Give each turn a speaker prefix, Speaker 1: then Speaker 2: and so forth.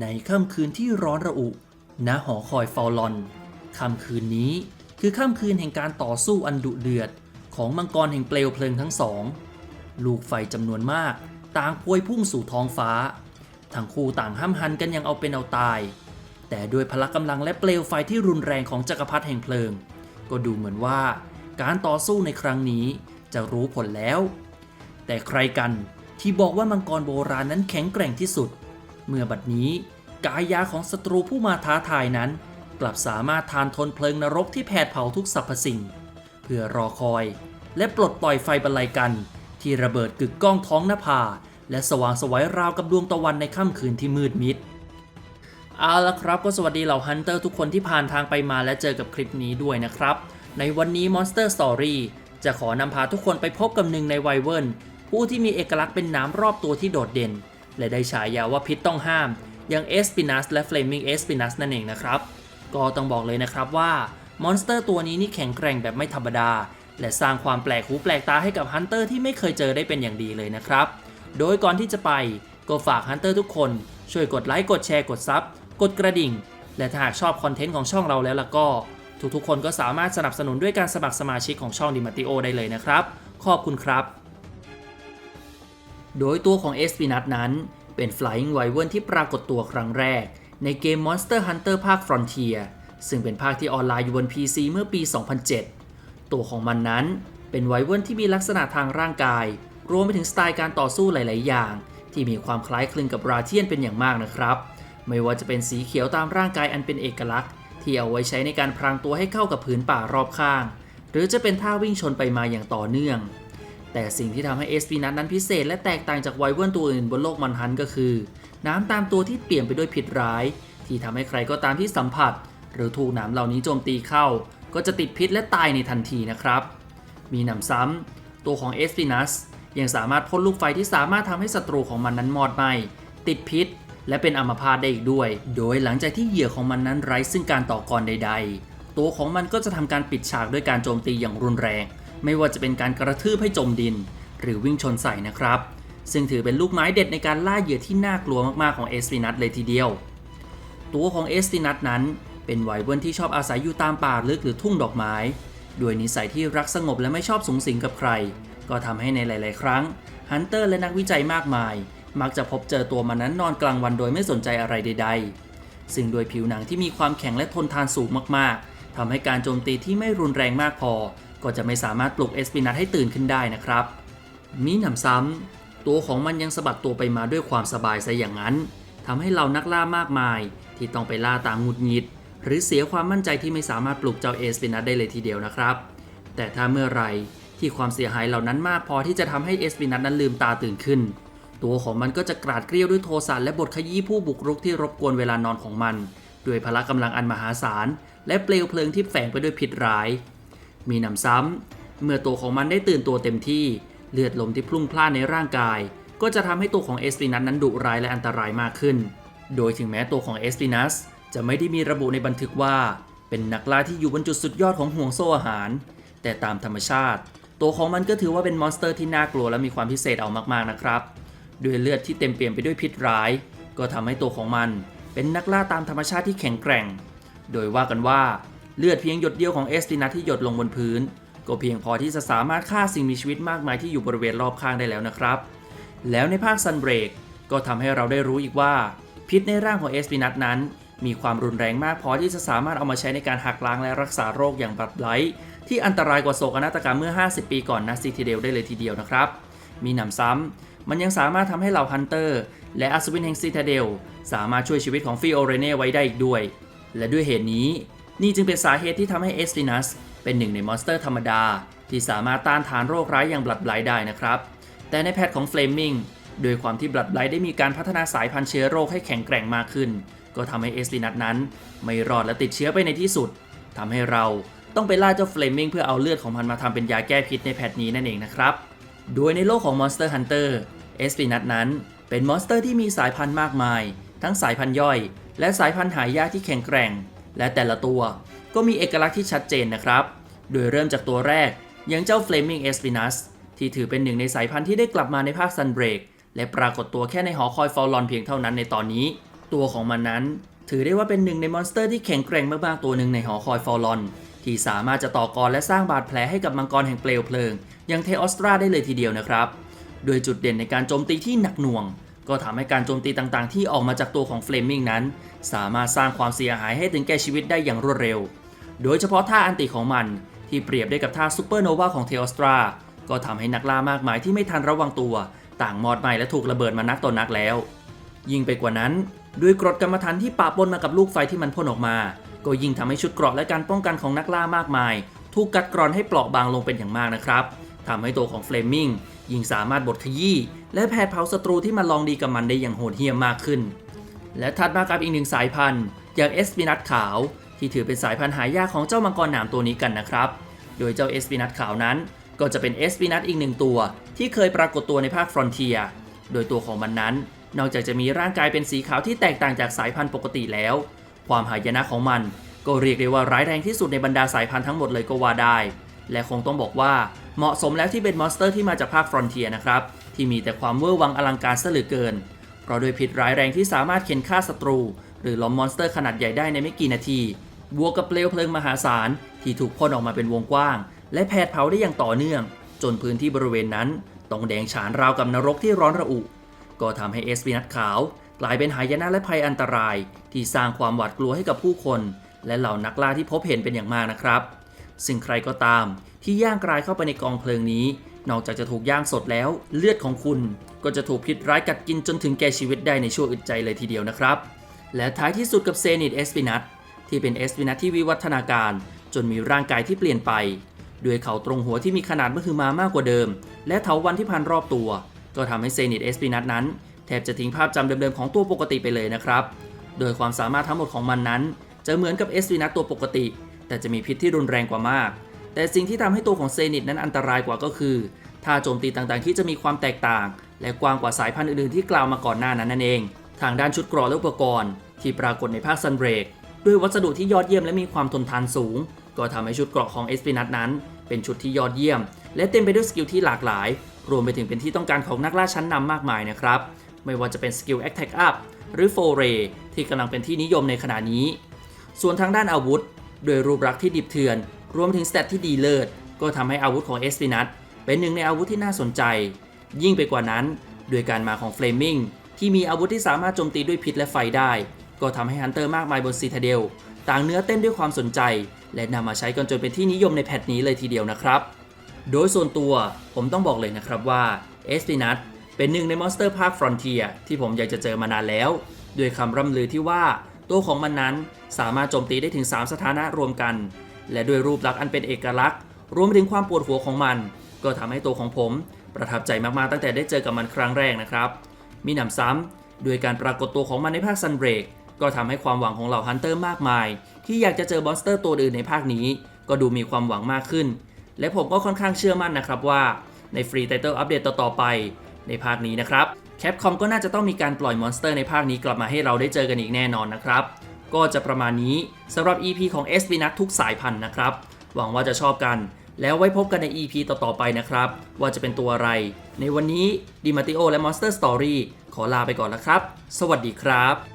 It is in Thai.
Speaker 1: ในค่ำคืนที่ร้อนระอุณหอคอยฟาวลอน ค่ำคืนนี้คือค่ำคืนแห่งการต่อสู้อันดุเดือด ของมังกรแห่งเปลวเพลิงทั้งสอง ลูกไฟจำนวนมาก ต่างพวยพุ่งสู่ท้องฟ้า ทั้งคู่ต่างห้ำหันกันยังเอาเป็นเอาตาย แต่ด้วยพละกำลังและเปลวไฟที่รุนแรงของจักรพรรดิแห่งเพลิง ก็ดูเหมือนว่า การต่อสู้ในครั้งนี้จะรู้ผลแล้ว แต่ใครกันที่บอกว่ามังกรโบราณนั้นแข็งแกร่งที่สุด เมื่อบัดนี้กายาของศัตรูผู้มาท้าทายนั้น กลับสามารถทานทนเพลิงนรกที่แผดเผาทุกสรรพสิ่ง เพื่อรอคอย และปลดปล่อยไฟบรรลัยกัน ที่ระเบิดกึกก้องท้องนภา และสว่างสวัยราวกับดวงตะวันในค่ำคืนที่มืดมิดเอาละครับก็สวัสดีเหล่าฮันเตอร์ทุกคนที่ผ่านทางไปมาและเจอกับคลิปนี้ด้วยนะครับ ในวันนี้ Monster Story จะขอนำพาทุกคนไปพบกับหนึ่งในไวเวิร์นผู้ที่มีเอกลักษณ์เป็นน้ำรอบตัวที่โดดเด่น และได้ฉายาว่าพิษต้องห้าม อย่างเอสปินัสและ Flaming e s p i n u s นั่นเองนะครับ ก็ต้องบอกเลยนะครับว่ามอนสเตอร์ตัวนี้นี่แข็งแกร่งแบบไม่ธรรมดา และสร้างความแปลกหูแปลกตาให้กับฮันเตอร์ที่ไม่เคยเจอได้เป็นอย่างดีเลยนะครับ โดยก่อนที่จะไปก็ฝากฮันเตอร์ทุกคน ช่วยกดไลค์กดแชร์กดซับกดกระดิ่ง และถ้าหากชอบคอนเทนต์ของช่องเราแล้วล่ะก็ ทุกๆคนก็สามารถสนับสนุนด้วยการสมัครสมาชิกของช่องดิมาติโอได้เลยนะครับ ขอบคุณครับ โดยตัวของเอสปินัทนั้น เป็น Flying w y v e r n ที่ปรากฏตัวครั้งแรก ในเกม Monster Hunter ภาค Frontier ซึ่งเป็นภาคที่ออนไลน์อยู่บน PC เมื่อปี 2007 ตัวของมันนั้นเป็นไวเวิร์นที่มีลักษณะทางร่างกาย รวมไปถึงสไตล์การต่อสู้หลาย ๆ อย่าง ที่มีความคล้ายคลึงกับราเทียนเป็นอย่างมากนะครับ ไม่ว่าจะเป็นสีเขียวตามร่างกายอันเป็นเอกลักษณ์ ที่เอาไว้ใช้ในการพรางตัวให้เข้ากับผืนป่ารอบข้าง หรือจะเป็นท่าวิ่งชนไปมาอย่างต่อเนื่อง แต่สิ่งที่ทำให้เอสปีนัทนั้นพิเศษและแตกต่างจากไวเวิร์นตัวอื่นบนโลกมันฮันก็คือ น้ำตามตัวที่เปลี่ยนไปด้วยพิษร้าย ที่ทำให้ใครก็ตามที่สัมผัส หรือถูกนามเหล่านี้โจมตีเข้า ก็จะติดพิษและตายในทันทีนะครับ มีหนำซ้ำตัวของเอสปินัสยังสามารถพ่นลูกไฟที่สามารถทำให้ศัตรูของมันนั้นมอดไหมติดพิษ และเป็นอัมพาตได้อีกด้วย โดยหลังจากที่เหยื่อของมันนั้นไร้ซึ่งการต่อกรใด ๆ ตัวของมันก็จะทำการปิดฉากด้วยการโจมตีอย่างรุนแรง ไม่ว่าจะเป็นการกระทืบให้จมดิน หรือวิ่งชนใส่นะครับ ซึ่งถือเป็นลูกไม้เด็ดในการล่าเหยื่อที่น่ากลัวมากๆของเอสปินัสเลยทีเดียว ตัวของเอสตินัทนั้น เป็นไวเวิร์นที่ชอบอาศัยอยู่ตามป่าลึกหรือทุ่งดอกไม้ ด้วยนิสัยที่รักสงบและไม่ชอบสูงสิงกับใคร ก็ทำให้ในหลาย ๆ ครั้งฮันเตอร์และนักวิจัยมากมาย มักจะพบเจอตัวมันนั้นนอนกลางวันโดยไม่สนใจอะไรใด ๆ ซึ่งโดยผิวหนังที่มีความแข็งและทนทานสูงมากๆทำให้การโจมตีที่ไม่รุนแรงมากพอ ก็จะไม่สามารถปลุกเอสปินัทให้ตื่นขึ้นได้นะครับ มีหนำซ้ำตัวของมันยังสะบัดตัวไปมาด้วยความสบายซะอย่างนั้นทำให้เหล่านักล่ามากมาย ที่ต้องไปล่าตามหงุดหงิด หรือเสียความมั่นใจที่ไม่สามารถปลุกเจ้าเอสปินัสได้เลยทีเดียวนะครับ แต่ถ้าเมื่อไรที่ความเสียหายเหล่านั้นมากพอที่จะทำให้เอสปินัสนั้นลืมตาตื่นขึ้น ตัวของมันก็จะกราดเกลียวด้วยโทสะและบทขยี้ผู้บุกรุกที่รบกวนเวลานอนของมันด้วยพละกำลังอันมหาศาล และเปลวเพลิงที่แฝงไปด้วยพิษร้าย มีหนำซ้ำ เมื่อตัวของมันได้ตื่นตัวเต็มที่ เลือดลมที่พลุ่งพล่านในร่างกาย ก็จะทำให้ตัวของเอสปินัสนั้นดุร้ายและอันตรายมากขึ้น โดยถึงแม้ตัวของเอสปินัสจะไม่ได้มีระบุในบันทึกว่า เป็นนักล่าที่อยู่บนจุดสุดยอดของห่วงโซ่อาหาร แต่ตามธรรมชาติ ตัวของมันก็ถือว่าเป็นมอนสเตอร์ที่น่ากลัวและมีความพิเศษเอามากๆนะครับ ด้วยเลือดที่เต็มเปี่ยมไปด้วยพิษร้าย ก็ทำให้ตัวของมัน เป็นนักล่าตามธรรมชาติที่แข็งแกร่ง โดยว่ากันว่า เลือดเพียงหยดเดียวของเอสตินัสที่หยดลงบนพื้น ก็เพียงพอที่จะสามารถฆ่าสิ่งมีชีวิตมากมายที่อยู่บริเวณรอบข้างได้แล้วนะครับ แล้วในภาคซันเบรกก็ทำให้เราได้รู้อีกว่า พิษในร่างของเอสปินัสนั้น มีความรุนแรงมากพอที่จะสามารถเอามาใช้ในการหักล้างและรักษาโรคอย่างบัดไลท์ที่อันตรายกว่าโศกนาฏกรรมเมื่อ 50 ปีก่อนนัสซีทีเดลได้เลยทีเดียวนะครับ มีหนำซ้ำ มันยังสามารถทำให้เหล่าฮันเตอร์ และอัศวินแห่งซีทาเดล สามารถช่วยชีวิตของฟิโอเรเน่ไว้ได้อีกด้วย และด้วยเหตุนี้ นี่จึงเป็นสาเหตุที่ทำให้เอสตินัสเป็นหนึ่งในมอนสเตอร์ธรรมดา ที่สามารถต้านทานโรคร้ายอย่างบลัดไลท์ได้นะครับ แต่ในแพทของเฟลมิงโดยความที่บลัดไลท์ได้มีการพัฒนาสายพันธุ์เชื้อโรคให้แข็งแกร่งมากขึ้น ก็ทำให้เอสตินัสนั้น ไม่รอดและติดเชื้อไปในที่สุดทำให้เราต้องไปล่าเจ้าเฟลมิงเพื่อเอาเลือดของมันมาทำเป็นยาแก้พิษในแพทนี้นั่นเองนะครับ โดยในโลกของ Monster Hunter เอสปินัทนั้น เป็นมอนสเตอร์ที่มีสายพันธุ์มากมาย ทั้งสายพันธุ์ย่อย และสายพันธุ์หายากที่แข็งแกร่ง และแต่ละตัวก็มีเอกลักษณ์ที่ชัดเจนนะครับ โดยเริ่มจากตัวแรกอย่างเจ้า Flaming Espinus ที่ถือเป็นหนึ่งในสายพันธุ์ที่ได้กลับมาในภาค Sunbreak และปรากฏตัวแค่ในหอคอยฟอลลอนเพียงเท่านั้นในตอนนี้ ตัวของมันนั้น ถือได้ว่าเป็นหนึ่งในมอนสเตอร์ที่แข็งแกร่งมากๆตัวหนึ่งในหอคอยฟอลอนที่สามารถจะต่อกรและสร้างบาดแผลให้กับมังกรแห่งเปลวเพลิงอย่างเทออสตราได้เลยทีเดียวนะครับ โดยจุดเด่นในการโจมตีที่หนักหน่วง ก็ทำให้การโจมตีต่างๆ ที่ออกมาจากตัวของเฟลมิงนั้น สามารถสร้างความเสียหายให้ถึงแก่ชีวิตได้อย่างรวดเร็ว โดยเฉพาะท่าอันติของมัน ที่เปรียบได้กับท่าซูเปอร์โนวาของเทออสตราก็ทำให้นักล่ามากมายที่ไม่ทันระวังตัว ต่างมอดไหม้และถูกระเบิดมานักต่อนักแล้ว ยิ่งไปกว่านั้น ด้วยกรดกรรมฐานที่ปะปนมากับลูกไฟที่มันพ่นออกมา ก็ยิ่งทำให้ชุดเกราะและการป้องกันของนักล่ามากมาย ถูกกัดกร่อนให้เปราะบางลงเป็นอย่างมากนะครับทำให้ตัวของเฟลมิง ยิ่งสามารถบดขยี้และแผดเผาศัตรูที่มาลองดีกับมันได้อย่างโหดเหี้ยมมากขึ้น และถัดมากับอีกหนึ่งสายพันธุ์ อย่างเอสปินัทขาว ที่ถือเป็นสายพันธุ์หายากของเจ้ามังกรหนามตัวนี้กันนะครับ โดยเจ้าเอสปินัทขาวนั้น ก็จะเป็นเอสปินัทอีกหนึ่งตัว ที่เคยปรากฏตัวในภาคฟรอนเทียโดยตัวของมันนั้น นอกจากจะมีร่างกายเป็นสีขาวที่แตกต่างจากสายพันธุ์ปกติแล้ว ความหายนะของมัน ก็เรียกได้ว่าร้ายแรงที่สุดในบรรดาสายพันธุ์ทั้งหมดเลยก็ว่าได้ และคงต้องบอกว่า เหมาะสมแล้วที่เป็นมอนสเตอร์ที่มาจากภาคฟรอนเทียนะครับ ที่มีแต่ความเวอร์วังอลังการซะเหลือเกิน เพราะโดวยพิษร้ายแรงที่สามารถเข็นฆ่าศัตรู หรือล้อมมอนสเตอร์ขนาดใหญ่ได้ในไม่กี่นาที บวกกับเปลวเพลิงมหาศาล ที่ถูกพ่นออกมาเป็นวงกว้าง และแผดเผาได้อย่างต่อเนื่อง จนพื้นที่บริเวณนั้นต้องแดงฉานราวกับนรกที่ร้อนระอุ ก็ทำให้เอสปีนัทขาว กลายเป็นหายนะและภัยอันตราย ที่สร้างความหวาดกลัวให้กับผู้คน และเหล่านักล่าที่พบเห็นเป็นอย่างมากนะครับ ซึ่งใครก็ตามที่ย่างกรายเข้าไปในกองเพลิงนี้ นอกจากจะถูกย่างสดแล้ว เลือดของคุณก็จะถูกพิษร้ายกัดกินจนถึงแก่ชีวิตได้ในชั่วอึดใจเลยทีเดียวนะครับ และท้ายที่สุดกับเซนิตเอสปินัทที่เป็นเอสปินัทที่วิวัฒนาการ จนมีร่างกายที่เปลี่ยนไป ด้วยเขาตรงหัวที่มีขนาดมหึมามากกว่าเดิม และเถาวันที่พันรอบตัว ก็ทำให้เซนิตเอสปินัทนั้นแทบจะทิ้งภาพจำเดิมๆของตัวปกติไปเลยนะครับ โดยความสามารถทั้งหมดของมันนั้น จะเหมือนกับเอสปินัทตัวปกติ แต่จะมีพิษที่รุนแรงกว่ามาก แต่สิ่งที่ทำให้ตัวของเซนิตนั้นอันตรายกว่าก็คือท่าโจมตีต่างๆ ที่จะมีความแตกต่าง และกว้างกว่าสายพันธุ์อื่นๆที่กล่าวมาก่อนหน้านั้นนั่นเอง ทางด้านชุดเกราะและอุปกรณ์ ที่ปรากฏในภาคซันเบรกด้วยวัสดุที่ยอดเยี่ยมและมีความทนทานสูง ก็ทำให้ชุดเกราะของเอสปินัทนั้น เป็นชุดที่ยอดเยี่ยม และเต็มไปด้วยสกิลที่หลากหลาย รวมไปถึงเป็นที่ต้องการของนักล่าชั้นนำมากมายนะครับ ไม่ว่าจะเป็นสกิล Attack Up หรือ f o r a y ที่กำลังเป็นที่นิยมในขณะนี้ ส่วนทางด้านอาวุธ โดยรูปลักษณ์ที่ดิบเถื่อน รวมถึงสเตตที่ดีเลิศ ก็ทำให้อาวุธของเอสปินัทเป็นหนึ่งในอาวุธที่น่าสนใจ ยิ่งไปกว่านั้น ด้วยการมาของเฟลมิงที่มีอาวุธที่สามารถโจมตีด้วยพิษและไฟได้ ก็ทำให้ฮันเตอร์มากมายบนซีทาเดลต่างเนื้อเต้นด้วยความสนใจ และนำมาใช้กันจนเป็นที่นิยมในแพทนี้เลยทีเดียวนะครับ โดยส่วนตัวผมต้องบอกเลยนะครับว่าเอสปินัทเป็นหนึ่งในมอนสเตอร์ภาคฟรอนเทียที่ผมอยากจะเจอมานานแล้ว ด้วยคำร่ำลือที่ว่า ตัวของมันนั้นสามารถโจมตีได้ถึง 3 สถานะรวมกัน และด้วยรูปลักษณ์อันเป็นเอกลักษณ์ รวมไปถึงความปวดหัวของมัน ก็ทำให้ตัวของผมประทับใจมากๆตั้งแต่ได้เจอกับมันครั้งแรกนะครับ มีหนำซ้ำด้วยการปรากฏตัวของมันในภาคซันเบรกก็ทำให้ความหวังของเหล่าฮันเตอร์มากมาย ที่อยากจะเจอมอนสเตอร์ตัวอื่นในภาคนี้ ก็ดูมีความหวังมากขึ้น และผมก็ค่อนข้างเชื่อมั่นนะครับว่าในฟรีไตเติลอัปเดตต่อๆไปในภาคนี้นะครับ แคปคอมก็น่าจะต้องมีการปล่อยมอนสเตอร์ในภาคนี้กลับมาให้เราได้เจอกันอีกแน่นอนนะครับ ก็จะประมาณนี้สำหรับ EP ของ s อ n นัททุกสายพันธุ์นะครับ หวังว่าจะชอบกัน แล้วไว้พบกันใน EP ต่อๆไปนะครับ ว่าจะเป็นตัวอะไร ในวันนี้ดิมาติโอและ Monster Story ขอลาไปก่อนแล้วครับ สวัสดีครับ